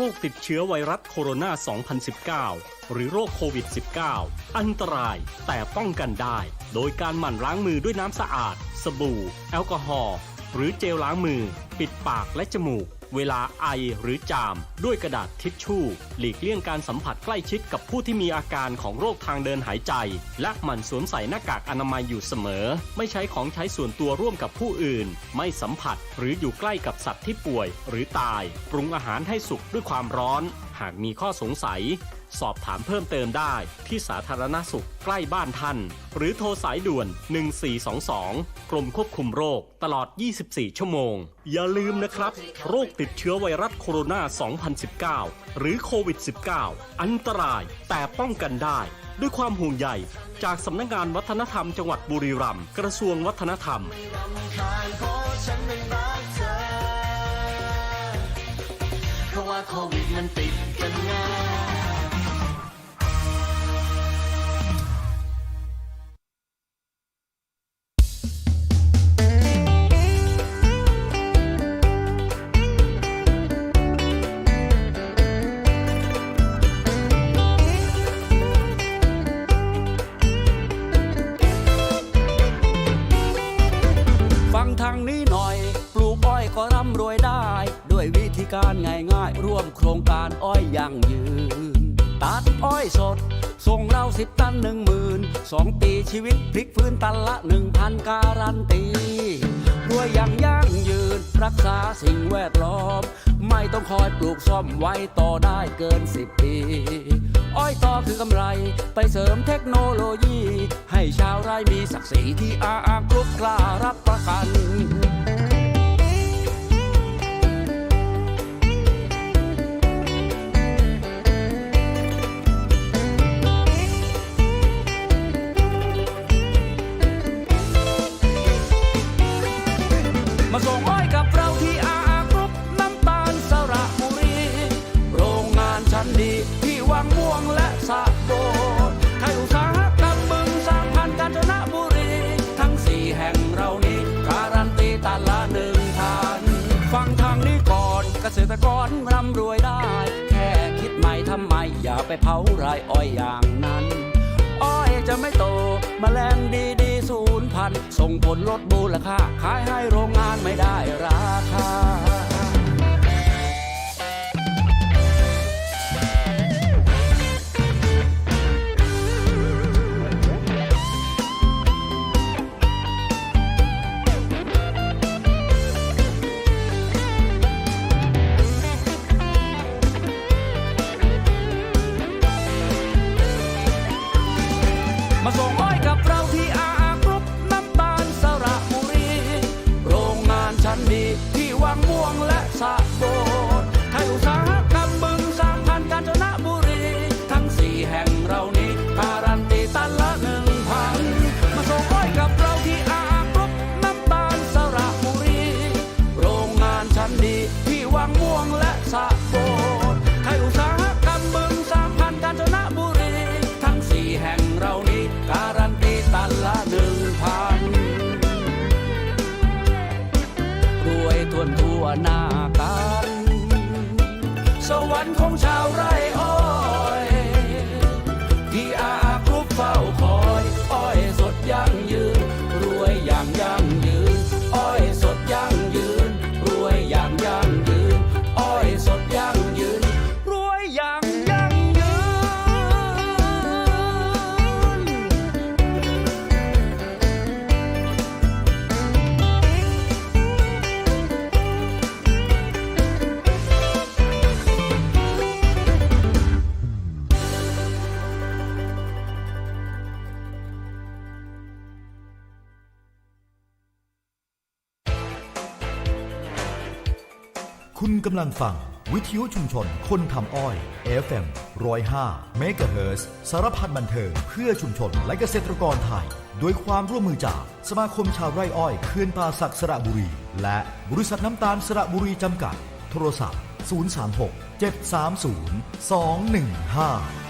รคติดเชื้อไวรัสโคโรนา 2019 หรือโรคโควิด -19 อันตรายแต่ป้องกันได้ โดยการหมั่นล้างมือด้วยน้ำสะอาด สบู่ แอลกอฮอล์หรือเจลล้างมือ ปิดปากและจมูก เวลาไอหรือจาม ด้วยกระดาษทิชชู่ หลีกเลี่ยงการสัมผัสใกล้ชิดกับผู้ที่มีอาการของโรคทางเดินหายใจ และหมั่นสวมใส่หน้ากากอนามัยอยู่เสมอ ไม่ใช้ของใช้ส่วนตัวร่วมกับผู้อื่น ไม่สัมผัสหรืออยู่ใกล้กับสัตว์ที่ป่วย หรือตาย ปรุงอาหารให้สุกด้วยความร้อน หากมีข้อสงสัย สอบถามเพิ่มเติมได้ที่สาธารณสุขใกล้บ้านท่าน หรือโทรสายด่วน 1422 กรมควบคุมโรคตลอด 24 ชั่วโมง อย่าลืมนะครับ โรคติดเชื้อไวรัสโคโรนา 2019 หรือโควิด -19 อันตรายแต่ป้องกันได้ ด้วยความห่วงใยจากสำนักงานวัฒนธรรมจังหวัดบุรีรัมย์กระทรวงวัฒนธรรมเพราะว่าโควิดมันติดกันง่าย การง่ายๆ ร่วมโครงการอ้อยยั่งยืน ตัดอ้อยสด ส่งเราสิบตันหนึ่งหมื่นสองปีชีวิตพลิกฟื้นตันละหนึ่งพันการันตีรวยอย่างยั่งยืนรักษาสิ่งแวดล้อม ไม่ต้องคอยปลูกซ่อมไว้ต่อได้เกินสิบปี อ้อยต่อคือกำไรไปเสริมเทคโนโลยี ให้ชาวไร่มีศักดิ์ศรีที่อาอากรุบกล้ารับประกัน อย่าไปเผาไรอ้อยอย่างนั้น อ้อยจะไม่โตแมลงดีดีศูนย์พัน ส่งผลลดมูลค่า ขายให้โรงงานไม่ได้ราคา สะโบดไทยอุตสาหกรรมบึงสามพันกาญจนบุรี ทั้งสี่แห่งเรานี้การันตีตันละหนึ่งพันรวยทวนทั่วหน้ากัน สวรรค์ของชาวไร่อ้อ คุณกำลังฟัง วิทยุชุมชนคนทำอ้อย FM 105เมกะเฮิร์สารพัดบันเทิงเพื่อชุมชนและเกษตรกรไทย โดยความร่วมมือจากสมาคมชาวไร่อ้อยเขื่อนป่าศักสระบุรี และบริษัทน้ำตาลสระบุรีจำกัด โทรศัพท์ 036 730 215